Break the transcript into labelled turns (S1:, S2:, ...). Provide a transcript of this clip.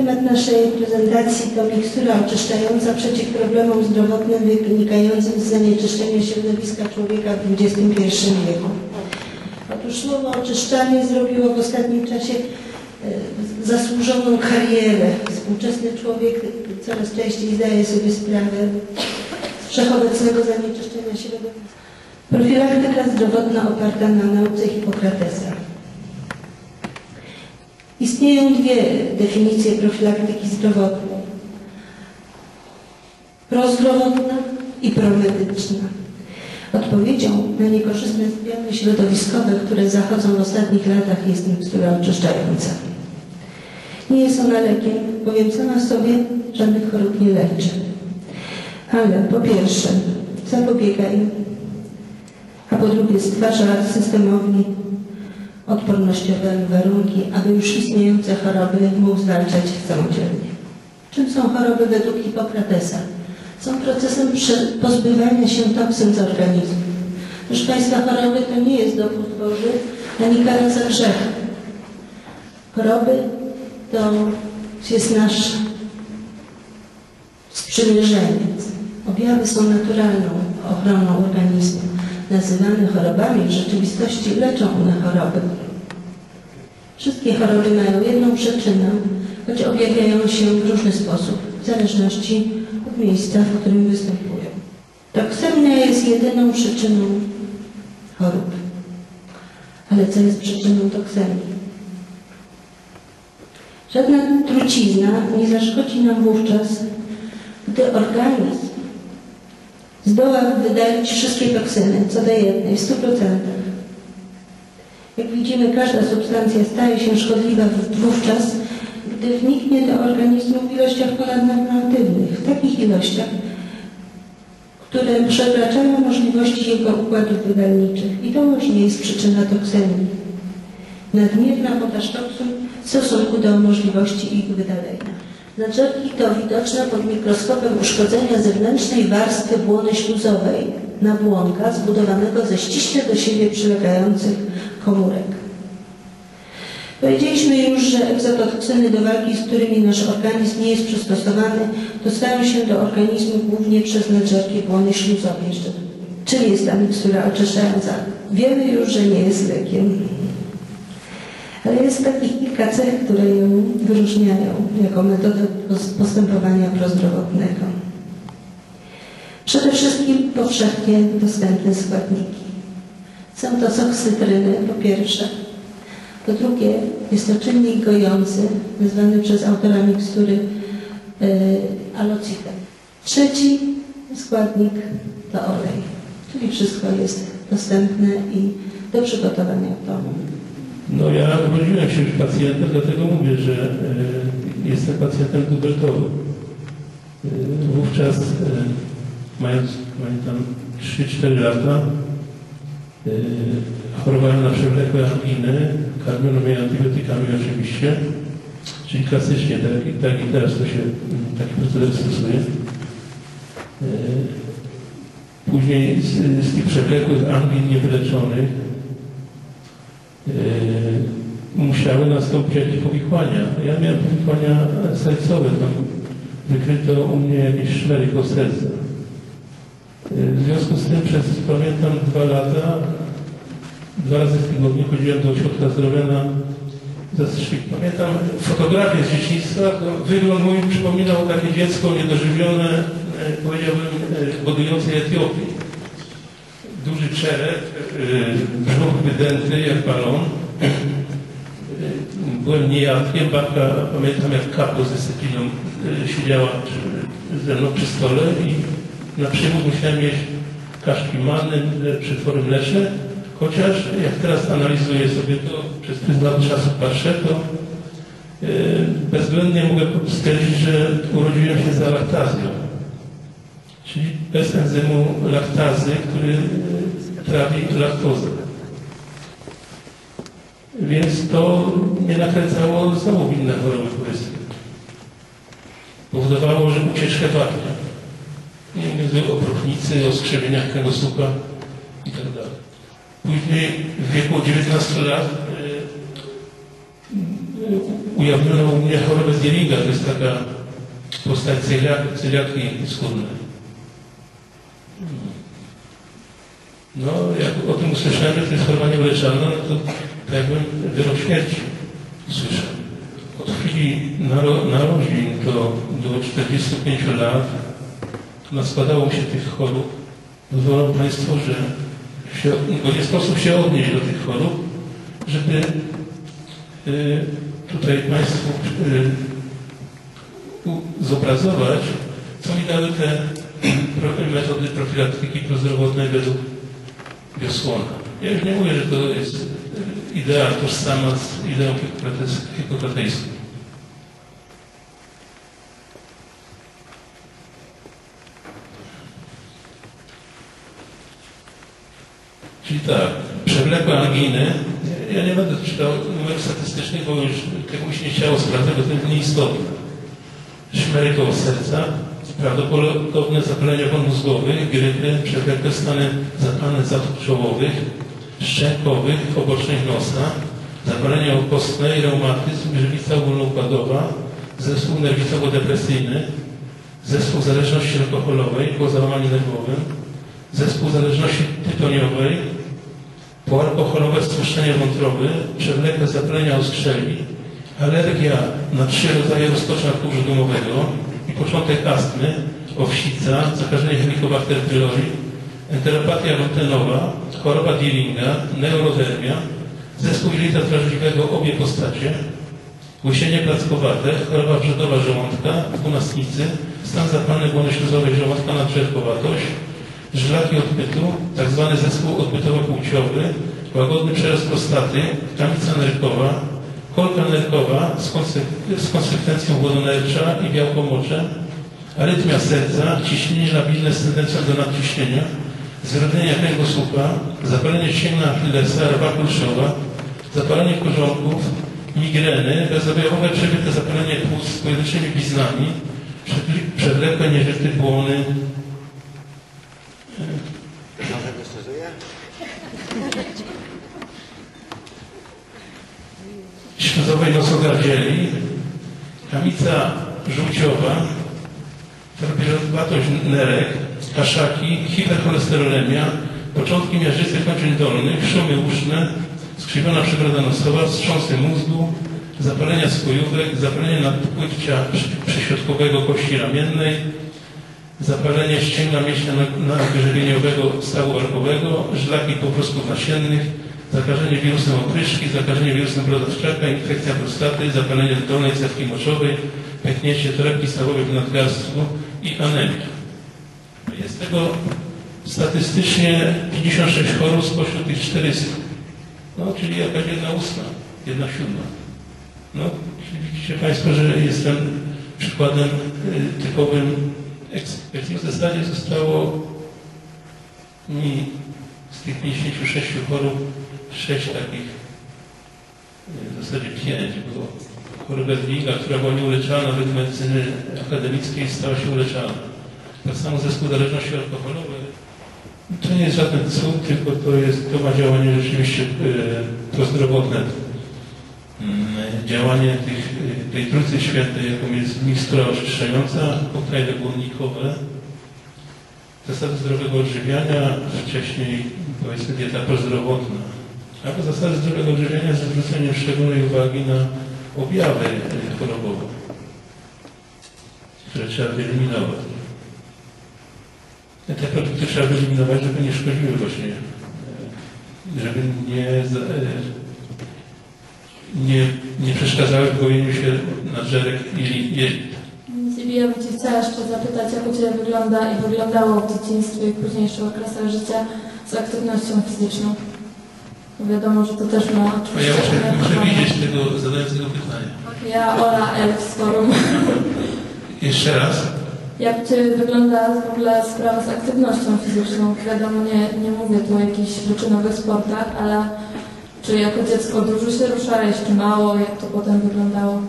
S1: Temat naszej prezentacji to mikstura oczyszczająca przeciw problemom zdrowotnym wynikającym z zanieczyszczenia środowiska człowieka w XXI wieku. Otóż słowo oczyszczanie zrobiło w ostatnim czasie e, zasłużoną karierę. Współczesny człowiek coraz częściej zdaje sobie sprawę z wszechobecnego zanieczyszczenia środowiska. Profilaktyka zdrowotna oparta na nauce Hipokratesa. Istnieją dwie definicje profilaktyki zdrowotnej. Prozdrowotna i promedyczna. Odpowiedzią na niekorzystne zmiany środowiskowe, które zachodzą w ostatnich latach jest mikstura oczyszczająca. Nie jest ona lekiem, bowiem sama sobie żadnych chorób nie leczy. Ale po pierwsze zapobiega im, a po drugie stwarza systemowi odpornościowe warunki, aby już istniejące choroby mógł zwalczać samodzielnie. Czym są choroby według Hipokratesa? Są procesem pozbywania się toksyn z organizmu. Proszę Państwa, choroby to nie jest dowód Boży ani kara za grzech. Choroby to jest nasz sprzymierzeniec. Objawy są naturalną ochroną organizmu nazywane chorobami, w rzeczywistości leczą one choroby. Wszystkie choroby mają jedną przyczynę, choć objawiają się w różny sposób, w zależności od miejsca, w którym występują. Toksemia jest jedyną przyczyną chorób. Ale co jest przyczyną toksemii? Żadna trucizna nie zaszkodzi nam wówczas, gdy organizm zdoła wydalić wszystkie toksyny, co do jednej, w 100%. Jak widzimy, każda substancja staje się szkodliwa wówczas, gdy wniknie do organizmu w ilościach ponadnormatywnych, w takich ilościach, które przekraczają możliwości jego układów wydalniczych. I to właśnie jest przyczyna toksyni. Nadmierna podaż toksyn w stosunku do możliwości ich wydalenia. Naczepki to widoczne pod mikroskopem uszkodzenia zewnętrznej warstwy błony śluzowej nabłonka zbudowanego ze ściśle do siebie przylegających komórek. Powiedzieliśmy już, że egzotoksyny do walki, z którymi nasz organizm nie jest przystosowany, dostają się do organizmu głównie przez nadżerki błony śluzowej. Czym jest ta mikstura oczyszczająca? Wiemy już, że nie jest lekiem. Ale jest takich kilka cech, które ją wyróżniają jako metodę postępowania prozdrowotnego. Przede wszystkim powszechnie dostępne składniki. Są to sok cytryny, po pierwsze. Po drugie, jest to czynnik gojący, nazwany przez autora mikstury yy. Trzeci składnik to olej, czyli wszystko jest dostępne i do przygotowania w domu.
S2: No ja urodziłem się już pacjentem, dlatego mówię, że e, jestem pacjentem dubeltowym. E, wówczas, e, mając pamiętam 3-4 lata, chorowałem na przewlekłe anginy, karmiono mnie antybiotykami oczywiście, czyli klasycznie, tak, tak i teraz to się taki proceder stosuje. Później z, z tych przewlekłych angin niewyleczonych musiały nastąpić jakieś powikłania. Ja miałem powikłania sercowe, tam wykryto u mnie jakieś koło serca. Yy, w związku z tym przez, pamiętam, dwa lata, dwa razy w tygodniu chodziłem do ośrodka zdrowia na zastrzyk. Pamiętam fotografię z dzieciństwa, wygląd mój przypominał takie dziecko niedożywione, yy, powiedziałbym, godującej Etiopii duży czerep, brzuch wydęty jak balon. Byłem niejadkiem, babka, pamiętam jak kapo ze Sepiną y, siedziała ze mną przy stole i na przyjmu musiałem jeść kaszki manny, przetwory mleczne, chociaż jak teraz analizuję sobie to, przez pryzmat czasu patrzę, to bezwzględnie mogę stwierdzić, że urodziłem się za laktazją czyli bez enzymu laktazy, który trawi laktozę. Więc to mnie nakręcało znowu inne choroby chorysty. Powodowało, że ucieczkę wapnia. Nie mówię o próchnicy, o skrzywieniach kręgosłupa i tak. Później w wieku 19 lat ujawniono u mnie chorobę Dieringa, to jest taka postać celiak- celiaki skórnej. No, jak o tym usłyszałem, że to jest choroba nieuleczalna, no to, to jakbym wyrok śmierci słyszał. Od chwili naro, narodzin do, do 45 lat naskładało się tych chorób. Pozwolą Państwo, że się, bo nie sposób się odnieść do tych chorób, żeby y, tutaj Państwu y, zobrazować, co mi dały te pro- metody profilaktyki prozdrowotnej według Biosłona. Ja już nie mówię, że to jest y, idea tożsama z ideą hipokratejską. Czyli tak, przewlekłe anginy, ja nie będę czytał numerów statystycznych, bo już tego mi się nie chciało sprawdzać, bo to jest nieistotne. Szmery koło serca, prawdopodobne zapalenia won mózgowych, grypy, przewlekłe stany zapalne zatów czołowych, szczękowych, obocznych nosa, zapalenie okostne i reumatyzm, żywica ogólnoukładowa, zespół nerwicowo-depresyjny, zespół zależności alkoholowej po załamaniu nerwowym, zespół zależności tytoniowej, poalkoholowe stłuszczenie wątroby, przewlekłe zapalenia oskrzeli, alergia na trzy rodzaje roztocza kurzu gumowego i początek astmy, owsica, zakażenie Helicobacter pylori, enteropatia rutenowa, choroba Deeringa, neurodermia, zespół jelita drażliwego obie postacie, łysienie plackowate, choroba wrzodowa żołądka, dwunastnicy, stan zapalny błony żołądka nadczerpowatość, żylaki odbytu, tak zwany zespół odbytowo-płciowy, łagodny przerost prostaty, tamica nerkowa, kolka nerkowa z, z konsekwencją głodonercza i białkomocze, arytmia serca, ciśnienie labilne z tendencją do nadciśnienia, zrodnienie kręgosłupa, zapalenie ścięgna Achillesa, rwa kulszowa, zapalenie korzonków, migreny, bezobjawowe przebyte zapalenie płuc z pojedynczymi bliznami, przewlekłe nieżyty błony, śluzowej nosogardzieli, kamica żółciowa, torbielowatość nerek, kaszaki, hipercholesterolemia, początki miażdżycy kończyn dolnych, szumy uszne, skrzywiona przegroda nosowa, wstrząsy mózgu, zapalenia skojówek, zapalenie nadpłycia przy- przyśrodkowego kości ramiennej, zapalenie ścięgna mięśnia na- nagrzebieniowego stawu warkowego, żlaki poprosków nasiennych, zakażenie wirusem opryszki, zakażenie wirusem brodawczaka, infekcja prostaty, zapalenie dolnej cewki moczowej, pęknięcie torebki stawowej w nadgarstku i anemia. Jest tego statystycznie 56 chorób spośród tych 400. No, czyli jakaś jedna ósma, jedna siódma. No, czyli widzicie Państwo, że jestem przykładem y, typowym ekspertów. W zostało mi z tych 56 chorób 6 takich, w zasadzie 5, bo choroba Dwiga, która była nieuleczalna według medycyny akademickiej, stała się uleczalna. Tak samo zespół zależności alkoholowej. To nie jest żaden cud, tylko to, jest, to ma działanie rzeczywiście y, prozdrowotne Mm, działanie tych, y, tej trójcy świętej, jaką jest mikstura oczyszczająca, koktajle błonnikowe, zasady zdrowego odżywiania, wcześniej powiedzmy dieta prozdrowotna, albo zasady zdrowego odżywiania z zwróceniem szczególnej uwagi na objawy y, chorobowe, które trzeba wyeliminować. Te produkty trzeba wyeliminować, żeby nie szkodziły właśnie, y, żeby nie, y, nie, nie przeszkadzały w gojeniu się nadżerek i jelit.
S3: Bym Cię chciała jeszcze zapytać, jak u Ciebie wygląda i wyglądało w dzieciństwie i późniejszych okresach życia z aktywnością fizyczną. Wiadomo, że to też ma
S2: A ja
S3: oczywiście
S2: muszę, muszę widzieć tego, zadając tego pytania.
S3: Ja, Ola L. z forum.
S2: Jeszcze raz.
S3: Jak Ciebie wygląda w ogóle sprawa z aktywnością fizyczną? Wiadomo, nie, nie mówię tu o jakichś wyczynowych sportach, ale czy jako dziecko dużo się ruszałeś, czy mało? Jak to potem wyglądało?